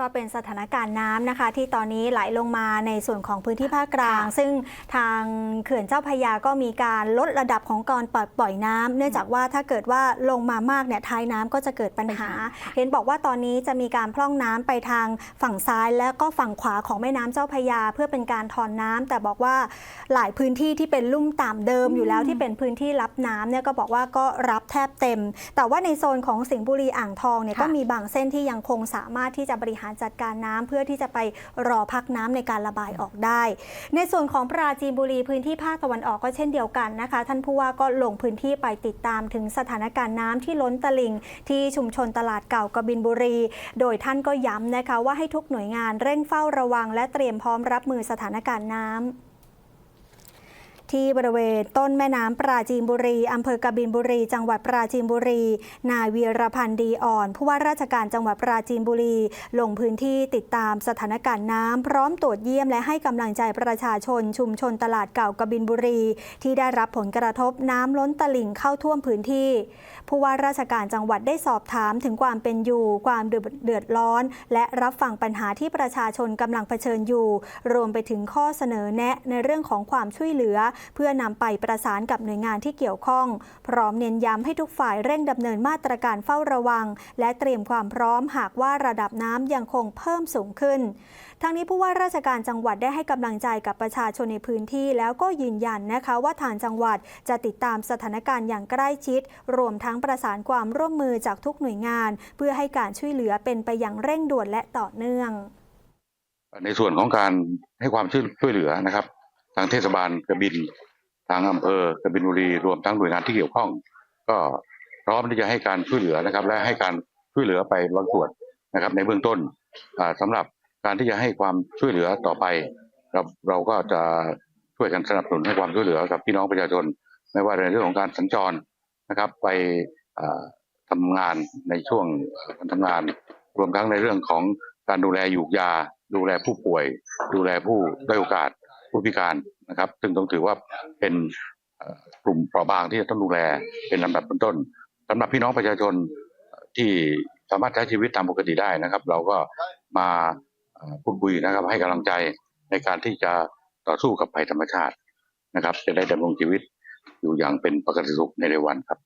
ก็เป็นสถานการณ์น้ำนะคะ ที่ตอนนี้ไหลลงมาในส่วนของพื้นที่ภาคกลางค่ะซึ่งทางเขื่อนเจ้าพระยาก็มีการลดระดับของการปล่อยปล่อยน้ำเนื่องจากว่าถ้าเกิดว่าลงมามากเนี่ยท้ายน้ำก็จะเกิดปัญหา เห็นบอกว่าตอนนี้จะมีการพร่องน้ำไปทางฝั่งซ้ายและก็ฝั่งขวาของแม่น้ำเจ้าพระยา เพื่อเป็นการทอนน้ำแต่บอกว่าหลายพื้นที่ที่เป็นลุ่มต่ำเดิมอยู่แล้วที่เป็นพื้นที่รับน้ำเนี่ยก็บอกว่าก็รับแทบเต็ม แต่ว่าในโซนของสิงห์บุรีอ่างทองเนี่ยค่ะก็มีบางเส้นที่ยังคงสามารถที่จะบริหารารจัดการน้ำเพื่อที่จะไปรอพักน้ำในการระบายออกได้ ในส่วนของปราจีนบุรีพื้นที่ภาคตะวันออกก็เช่นเดียวกันนะคะ ท่านผู้ว่าก็ลงพื้นที่ไปติดตามถึงสถานการณ์น้ำที่ล้นตลิ่งที่ชุมชนตลาดเก่ากบินบุรี โดยท่านก็ย้ำนะคะว่าให้ทุกหน่วยงานเร่งเฝ้าระวัง และเตรียมพร้อมรับมือสถานการณ์น้ำ ที่บริเวณต้นแม่น้ำปราจีนบุรีอำเภอกบินบุรี จังหวัดปราจีนบุรี นายวีรพันธ์ดีอ่อน ผู้ว่าราชการจังหวัดปราจีนบุรี ลงพื้นที่ติดตามสถานการณ์น้ำพร้อมตรวจเยี่ยมและให้กำลังใจประชาชนชุมชนตลาดเก่ากบินบุรี ที่ได้รับผลกระทบน้ำล้นตลิ่งเข้าท่วมพื้นที่ ผู้ว่าราชการจังหวัดได้สอบถามถึงความเป็นอยู่ความเดือดร้อน และรับฟังปัญหาที่ประชาชนกำลังเผชิญอยู่ รวมไปถึงข้อเสนอแนะในเรื่องของความช่วยเหลือเพื่อนำไปประสานกับหน่วยงานที่เกี่ยวข้อง พร้อมเน้นย้ำให้ทุกฝ่ายเร่งดำเนินมาตรการเฝ้าระวัง และเตรียมความพร้อมหากว่าระดับน้ำยังคงเพิ่มสูงขึ้น ทั้งนี้ผู้ว่าราชการจังหวัดได้ให้กำลังใจกับประชาชนในพื้นที่ แล้วก็ยืนยันนะคะว่าทางจังหวัดจะติดตามสถานการณ์อย่างใกล้ชิด รวมทั้งประสานความร่วมมือจากทุกหน่วยงาน เพื่อให้การช่วยเหลือเป็นไปอย่างเร่งด่วนและต่อเนื่อง ในส่วนของการให้ความช่วยช่วยเหลือนะครับ ทางเทศบาลกระบิน ทางอำเภอกระบินบุรีรวมทั้งหน่วยงานที่เกี่ยวข้อง ก็พร้อมที่จะให้การช่วยเหลือนะครับ และให้การช่วยเหลือไปบางส่วนนะครับ ในเบื้องต้นอ่าสำหรับการที่จะให้ความช่วยเหลือต่อไปเราเราก็จะช่วยกันสนับสนุนให้ความช่วยเหลือกับพี่น้องประชาชน ไม่ว่าในเรื่องของการสัญจรนะครับ ไปอ่าทำงานในช่วงการทำงาน รวมทั้งในเรื่องของการดูแลหยูกยา ดูแลผู้ป่วย ดูแลผู้ด้อยโอกาส ผู้พิการนะครับ ซึ่งต้องถือว่าเป็นกลุ่มเปราะบางที่จะต้องดูแลเป็นลำดับต้นๆสำหรับพี่น้องประชาชนที่สามารถใช้ชีวิตตามปกติได้นะครับ เราก็มาเอ่อพูดคุยนะครับ ให้กำลังใจในการที่จะต่อสู้กับภัยธรรมชาตินะครับ จะได้ดำรงชีวิตอยู่อย่างเป็นปกติสุขในเร็ววันครับ